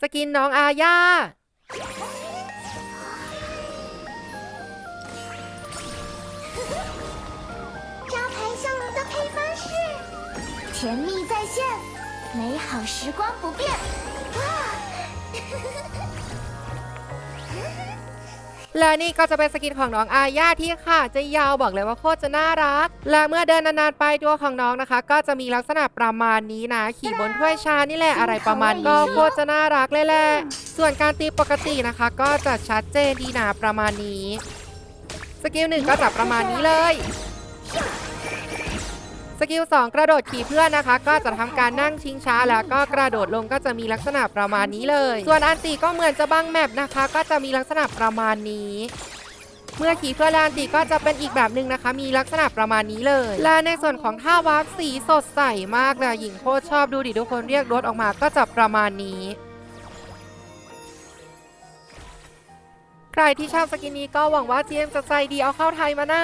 สกินน้องอาญา 招牌上的配方是甜蜜在线，美好时光不变。哇！ และนี่ก็จะเป็นสกินของน้องอาญาที่ค่ะ จะยาวบอกเลยว่าโคตรจะน่ารัก และเมื่อเดินนานๆไปตัวของน้องนะคะ ก็จะมีลักษณะประมาณนี้นะ ขี่บนถ้วยชานี่แหละอะไรประมาณก็โคตรจะน่ารักเลยแหละส่วนการตีปกตินะคะ ก็จะชัดเจนดีนะประมาณนี้ สกิลหนึ่งก็จะประมาณนี้เลย สกิล2กระโดดขี่เพื่อนนะคะ ก็จะทำการนั่งชิงช้าแล้วก็กระโดดลงก็จะมีลักษณะประมาณนี้เลย ส่วนอันติก็เหมือนจะบังแมปนะคะ ก็จะมีลักษณะประมาณนี้เมื่อขี่เพื่อนและอันติก็จะเป็นอีกแบบหนึ่งนะคะ มีลักษณะประมาณนี้เลย และในส่วนของท่าวาร์ปสีสดใสมากเลยหญิงโคตรชอบดูดิทุกคนเรียกรถออกมาก็จะประมาณนี้ใครที่ชอบสกินนี้ก็หวังว่าเจมจะใจดีเอาเข้าไทยมานะ